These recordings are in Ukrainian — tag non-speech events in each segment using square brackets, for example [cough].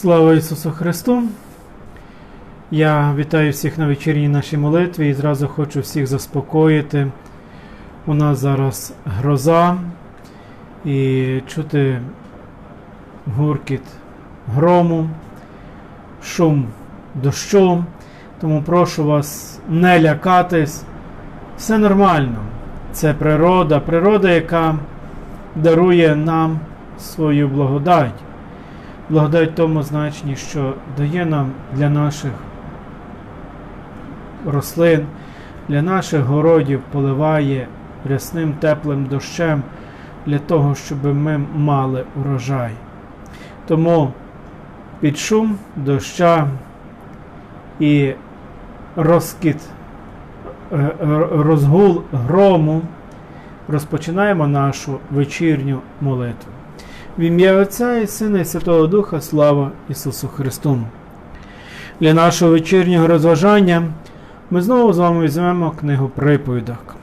Слава Ісусу Христу! Я вітаю всіх на вечірній нашій молитві і зразу хочу всіх заспокоїти. У нас зараз гроза і чути гуркіт грому, шум дощу. Тому прошу вас не лякатись. Все нормально. Це природа, природа, яка дарує нам свою благодать. Благодать тому значенні, що дає нам для наших рослин, для наших городів поливає рясним теплим дощем для того, щоб ми мали урожай. Тому під шум доща і розкид, е, розгул грому розпочинаємо нашу вечірню молитву. В ім'я Отця і Сина і Святого Духа слава Ісусу Христу. Для нашого вечірнього розважання ми знову з вами візьмемо книгу приповідок.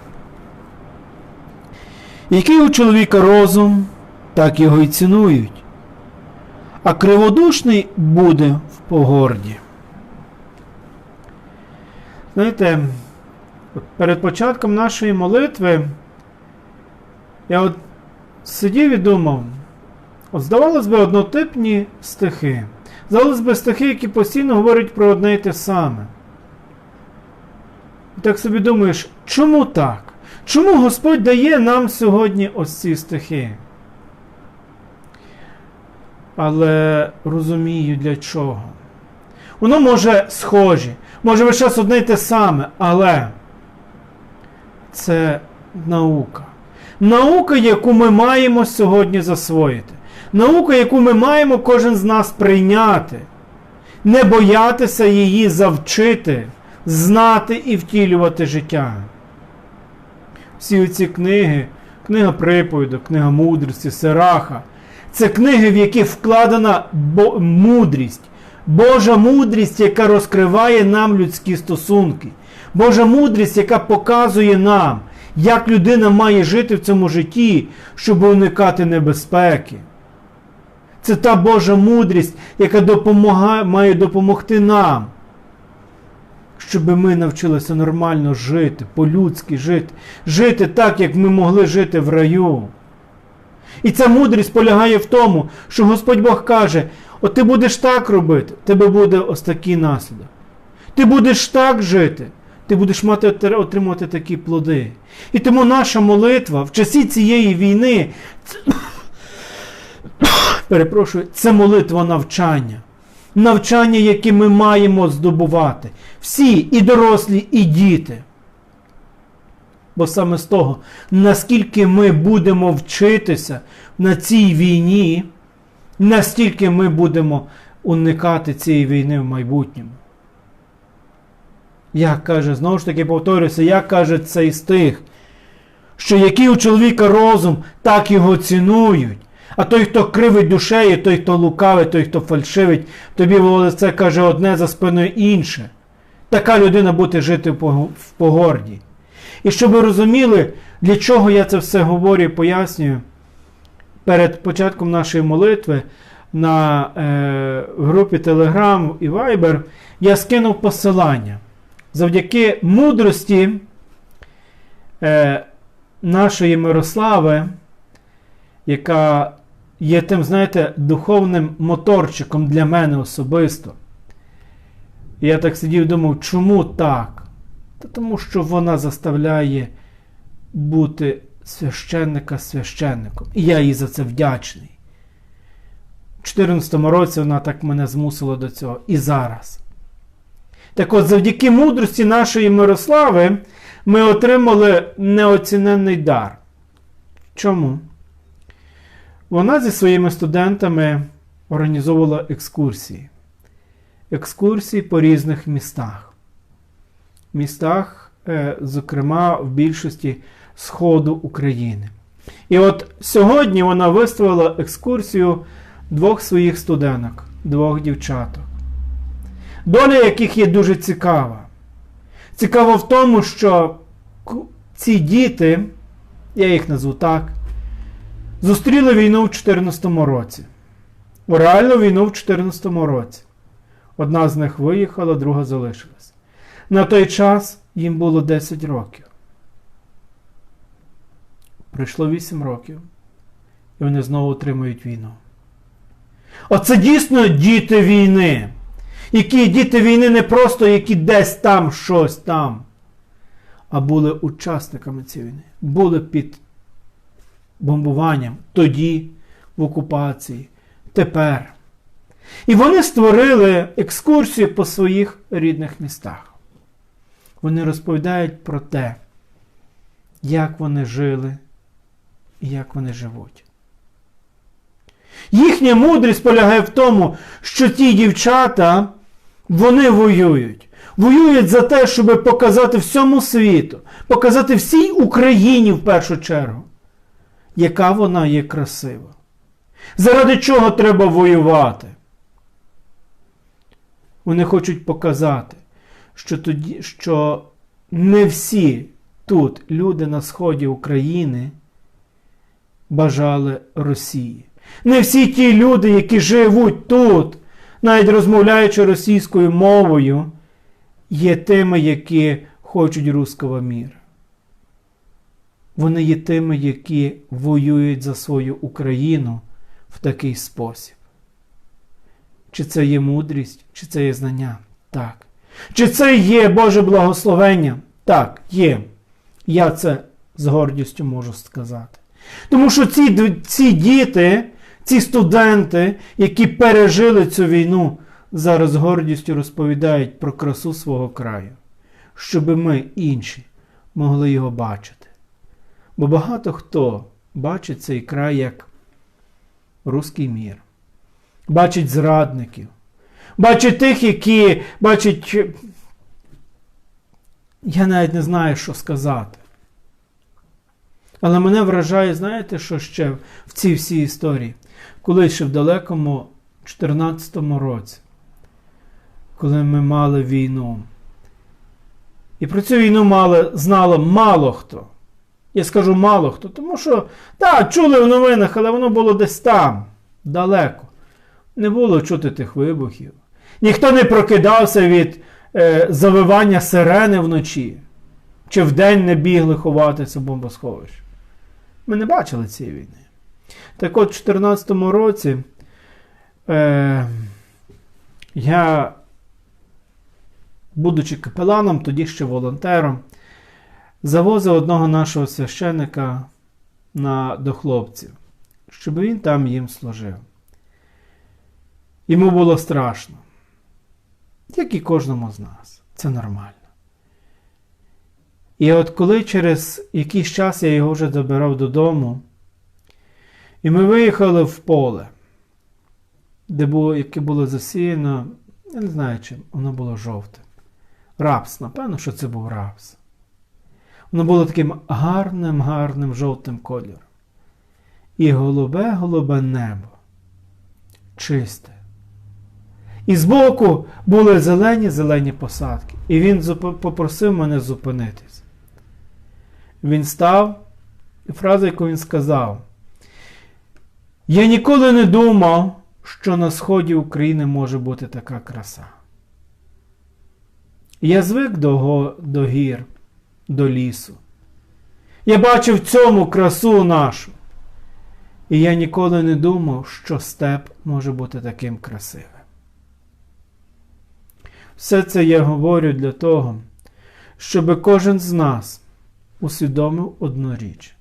Який у чоловіка розум, так його й цінують, а криводушний буде в погорді. Знаєте, перед початком нашої молитви я от сидів і думав. От, здавалось би, однотипні стихи. Здавалось би, стихи, які постійно говорять про одне й те саме. І так собі думаєш, чому так? Чому Господь дає нам сьогодні ось ці стихи? Але розумію для чого. Воно може схожі, може весь час одне й те саме, але це наука. Наука, яку ми маємо сьогодні засвоїти. Наука, яку ми маємо кожен з нас прийняти, не боятися її завчити, знати і втілювати життя. Всі ці книги, книга приповідок, книга мудрості, Сераха, це книги, в які вкладена мудрість, Божа мудрість, яка розкриває нам людські стосунки, Божа мудрість, яка показує нам, як людина має жити в цьому житті, щоб уникати небезпеки. Це та Божа мудрість, яка допомагає, має допомогти нам, щоб ми навчилися нормально жити, по-людськи жити, жити так, як ми могли жити в раю. І ця мудрість полягає в тому, що Господь Бог каже: от ти будеш так робити, тебе буде ось такий наслідок. Ти будеш так жити, ти будеш мати отримувати такі плоди. І тому наша молитва в часі цієї війни перепрошую, це молитва навчання. Навчання, яке ми маємо здобувати. Всі, і дорослі, і діти. Бо саме з того, наскільки ми будемо вчитися на цій війні, настільки ми будемо уникати цієї війни в майбутньому. Як каже, знову ж таки повторюся, як каже цей стих, що який у чоловіка розум, так його цінують. А той, хто кривить душею, той, хто лукавить, той, хто фальшивить, тобі це каже одне за спиною інше. Така людина буде жити в погорді. І щоб ви розуміли, для чого я це все говорю і пояснюю, перед початком нашої молитви на е, групі Telegram і Viber я скинув посилання. Завдяки мудрості е, нашої Мирослави, яка є тим, знаєте, духовним моторчиком для мене особисто. І я так сидів і думав, чому так? Та тому що вона заставляє бути священника священником. І я їй за це вдячний. У 2014 році вона так мене змусила до цього. І зараз. Так от, завдяки мудрості нашої Мирослави ми отримали неоціненний дар. Чому? Вона зі своїми студентами організовувала екскурсії. Екскурсії по різних містах. Містах, е, зокрема, в більшості Сходу України. І от сьогодні вона виставила екскурсію двох своїх студенток, двох дівчаток, доля яких є дуже цікава. Цікаво в тому, що ці діти, я їх назву так, зустріли війну в 2014 році. реальну війну в 2014 році. Одна з них виїхала, друга залишилась. На той час їм було 10 років. Пройшло 8 років, і вони знову отримують війну. Оце дійсно діти війни. Які діти війни не просто які десь там щось там, а були учасниками цієї війни, були під бомбуванням тоді, в окупації, тепер. І вони створили екскурсію по своїх рідних містах. Вони розповідають про те, як вони жили і як вони живуть. Їхня мудрість полягає в тому, що ті дівчата, вони воюють. Воюють за те, щоб показати всьому світу, показати всій Україні в першу чергу, яка вона є красива. Заради чого треба воювати? Вони хочуть показати, що, тоді, що не всі тут люди на сході України бажали Росії. Не всі ті люди, які живуть тут, навіть розмовляючи російською мовою, є тими, які хочуть руського міра. Вони є тими, які воюють за свою Україну в такий спосіб. Чи це є мудрість, чи це є знання? Так. Чи це є Боже благословення? Так, є. Я це з гордістю можу сказати. Тому що ці, ці діти, ці студенти, які пережили цю війну, зараз з гордістю розповідають про красу свого краю, щоб ми інші могли його бачити. Бо багато хто бачить цей край як руський мір, бачить зрадників, бачить тих, які бачать. Я навіть не знаю, що сказати. Але мене вражає, знаєте, що ще в цій всій історії? Коли ще в далекому 14 році, коли ми мали війну. І про цю війну мали, знало мало хто. Я скажу мало хто, тому що, так, чули в новинах, але воно було десь там, далеко. Не було чути тих вибухів. Ніхто не прокидався від е, завивання сирени вночі, чи вдень не бігли ховатися в бомбосховище. Ми не бачили цієї війни. Так от, у 2014 році е, я, будучи капеланом, тоді ще волонтером, завозив одного нашого священика на, до хлопців, щоб він там їм служив. Йому було страшно, як і кожному з нас. Це нормально. І от коли через якийсь час я його вже забирав додому, і ми виїхали в поле, де було, яке було засіяно, я не знаю чим, воно було жовте. Рапс, напевно, що це був рапс. Воно було таким гарним, гарним жовтим кольором. І голубе-голубе небо. Чисте. І збоку були зелені-зелені посадки. І він попросив мене зупинитись. Він став, і фраза, яку він сказав: Я ніколи не думав, що на сході України може бути така краса. Я звик до, до гір, до лісу. Я бачив цьому красу нашу. І я ніколи не думав, що степ може бути таким красивим. Все це я говорю для того, щоб кожен з нас усвідомив одну річ.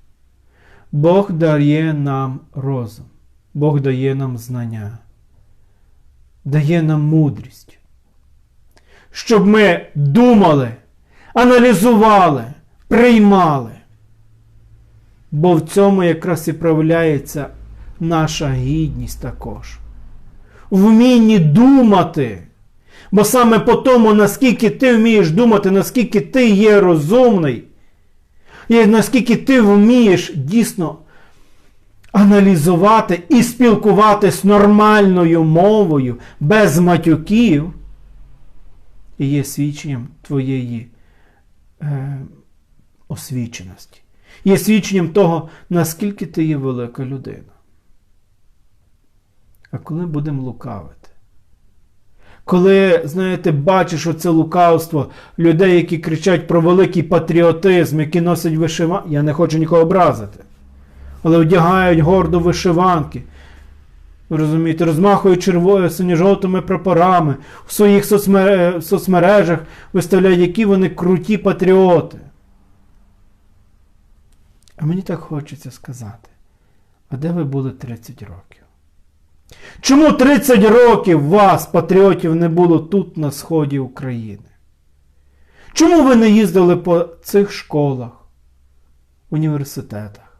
Бог дає нам розум, Бог дає нам знання, дає нам мудрість, щоб ми думали, аналізували, приймали. Бо в цьому якраз і проявляється наша гідність також. Вмінні думати. Бо саме по тому, наскільки ти вмієш думати, наскільки ти є розумний, і наскільки ти вмієш дійсно аналізувати і спілкуватись нормальною мовою, без матюків, і є свідченням твоєї освіченості. Є свідченням того, наскільки ти є велика людина. а коли будемо лукавити. Коли, знаєте, бачиш оце лукавство людей, які кричать про великий патріотизм, які носять вишиванки, я не хочу нікого образити, але одягають гордо вишиванки, ви розумієте, розмахують червоними синьо-жовтими прапорами, в своїх соцмережах виставляють, які вони круті патріоти. А мені так хочеться сказати, а де ви були 30 років? Чому 30 років вас, патріотів, не було тут, на сході України? Чому ви не їздили по цих школах, університетах?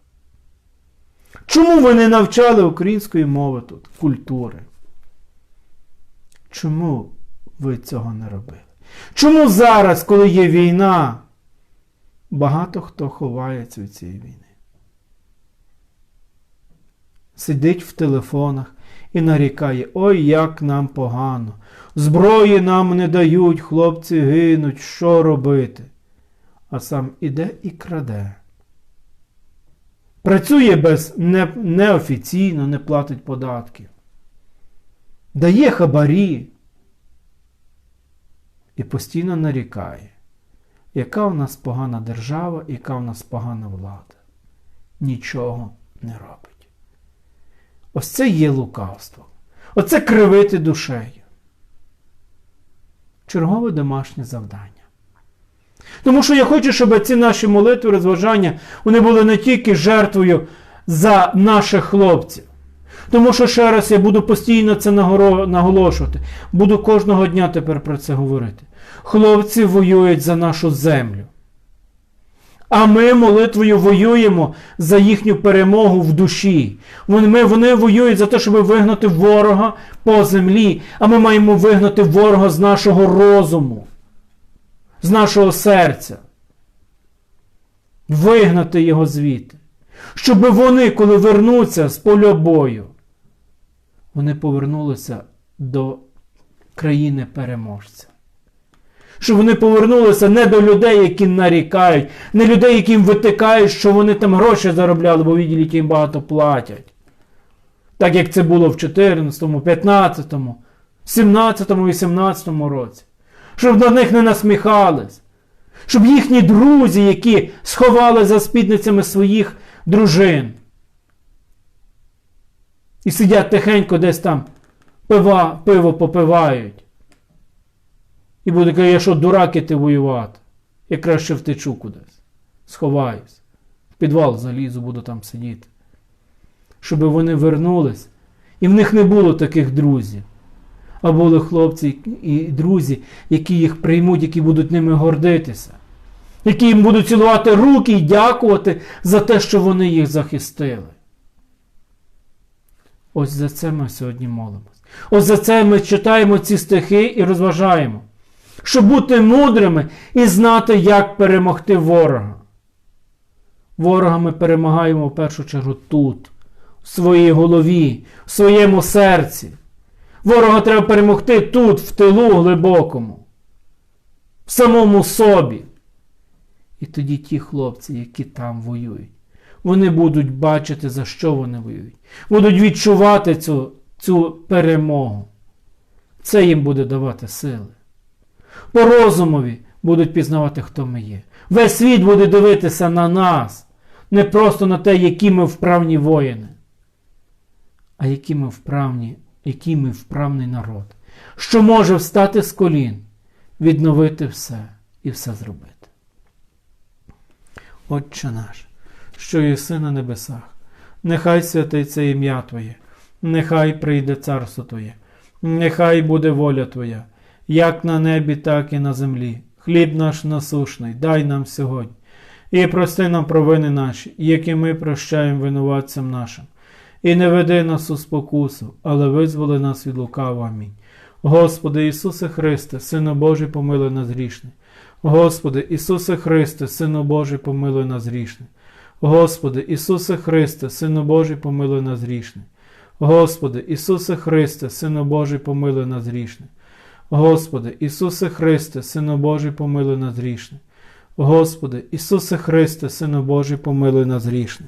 Чому ви не навчали української мови тут, культури? Чому ви цього не робили? Чому зараз, коли є війна, багато хто ховається від цієї війни? Сидить в телефонах і нарікає, ой, як нам погано. Зброї нам не дають, хлопці гинуть, що робити? А сам іде і краде. Працює без не, неофіційно, не платить податків. Дає хабарі і постійно нарікає, яка у нас погана держава, яка у нас погана влада. Нічого не робить. Ось це є лукавство. Оце кривити душею. Чергове домашнє завдання. Тому що я хочу, щоб ці наші молитви, розважання, вони були не тільки жертвою за наших хлопців. Тому що ще раз я буду постійно це наголошувати. Буду кожного дня тепер про це говорити. Хлопці воюють за нашу землю. А ми молитвою воюємо за їхню перемогу в душі. Вони, вони воюють за те, щоб вигнати ворога по землі, а ми маємо вигнати ворога з нашого розуму, з нашого серця. Вигнати його звідти. Щоб вони, коли вернуться з поля бою, вони повернулися до країни переможця щоб вони повернулися не до людей, які нарікають, не людей, яким витикають, що вони там гроші заробляли, бо відділі їм багато платять. Так як це було в 14, 15, 17, 18 році. Щоб до них не насміхались. Щоб їхні друзі, які сховали за спідницями своїх дружин. І сидять тихенько десь там пива, пиво попивають. І буде казати, я що, дурак іти воювати? Я краще втечу кудись. Сховаюсь. В підвал залізу, буду там сидіти. Щоб вони вернулись. І в них не було таких друзів. А були хлопці і друзі, які їх приймуть, які будуть ними гордитися. Які їм будуть цілувати руки і дякувати за те, що вони їх захистили. Ось за це ми сьогодні молимось. Ось за це ми читаємо ці стихи і розважаємо щоб бути мудрими і знати, як перемогти ворога. Ворога ми перемагаємо в першу чергу тут, в своїй голові, в своєму серці. Ворога треба перемогти тут, в тилу глибокому, в самому собі. І тоді ті хлопці, які там воюють, вони будуть бачити, за що вони воюють, будуть відчувати цю, цю перемогу. Це їм буде давати сили по розумові будуть пізнавати, хто ми є. Весь світ буде дивитися на нас, не просто на те, які ми вправні воїни, а які ми вправні, який ми вправний народ, що може встати з колін, відновити все і все зробити. Отче наш, що єси на небесах, нехай святиться ім'я Твоє, нехай прийде царство Твоє, нехай буде воля Твоя як на небі, так і на землі. Хліб наш насушний, дай нам сьогодні. І прости нам провини наші, які ми прощаємо винуватцям нашим. І не веди нас у спокусу, але визволи нас від лукавого. Амінь. Господи Ісусе Христе, Сину Божий, помилуй нас грішний. Господи Ісусе Христе, Сину Божий, помилуй нас грішний. Господи Ісусе Христе, Сину Божий, помилуй нас грішний. Господи Ісусе Христе, Сину Божий, помилуй нас грішний. Господи, Ісусе Христе, Сину Божий, помилуй нас грішне. Господи, Ісусе Христе, Сину Божий, помилуй нас грішне.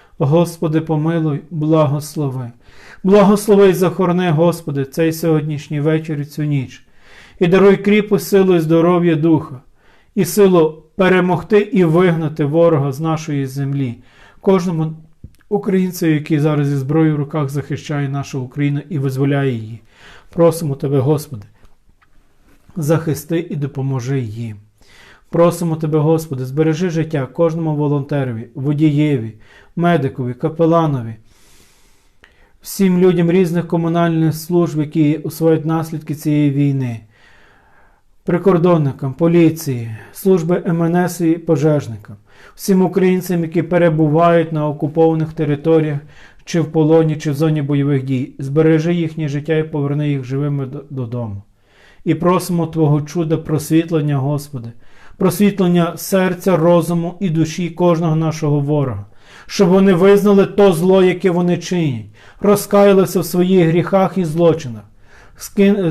Господи, помилуй, благослови. Благослови і захорони, Господи, цей сьогоднішній вечір і цю ніч. І даруй кріпу силу і здоров'я духа, і силу перемогти і вигнати ворога з нашої землі, кожному українцю, який зараз зі зброєю в руках захищає нашу Україну і визволяє її. Просимо Тебе, Господи, захисти і допоможи їм. Просимо Тебе, Господи, збережи життя кожному волонтерові, водієві, медикові, капеланові, всім людям різних комунальних служб, які усвоюють наслідки цієї війни, прикордонникам, поліції, служби МНС і пожежникам, всім українцям, які перебувають на окупованих територіях, чи в полоні, чи в зоні бойових дій. Збережи їхнє життя і поверни їх живими додому. І просимо Твого чуда просвітлення, Господи, просвітлення серця, розуму і душі кожного нашого ворога, щоб вони визнали то зло, яке вони чинять, розкаялися в своїх гріхах і злочинах,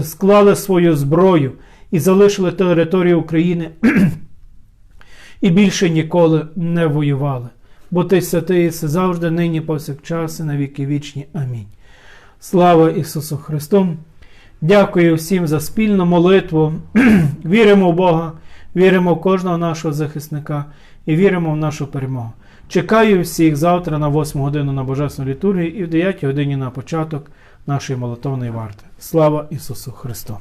склали свою зброю і залишили територію України [clears throat] і більше ніколи не воювали. Бо ти святий єси завжди, нині, повсякчас і на віки вічні. Амінь. Слава Ісусу Христу! Дякую всім за спільну молитву. [clears throat] віримо в Бога, віримо в кожного нашого захисника і віримо в нашу перемогу. Чекаю всіх завтра на 8 годину на Божественну літургію і в 9 годині на початок нашої молитовної варти. Слава Ісусу Христу!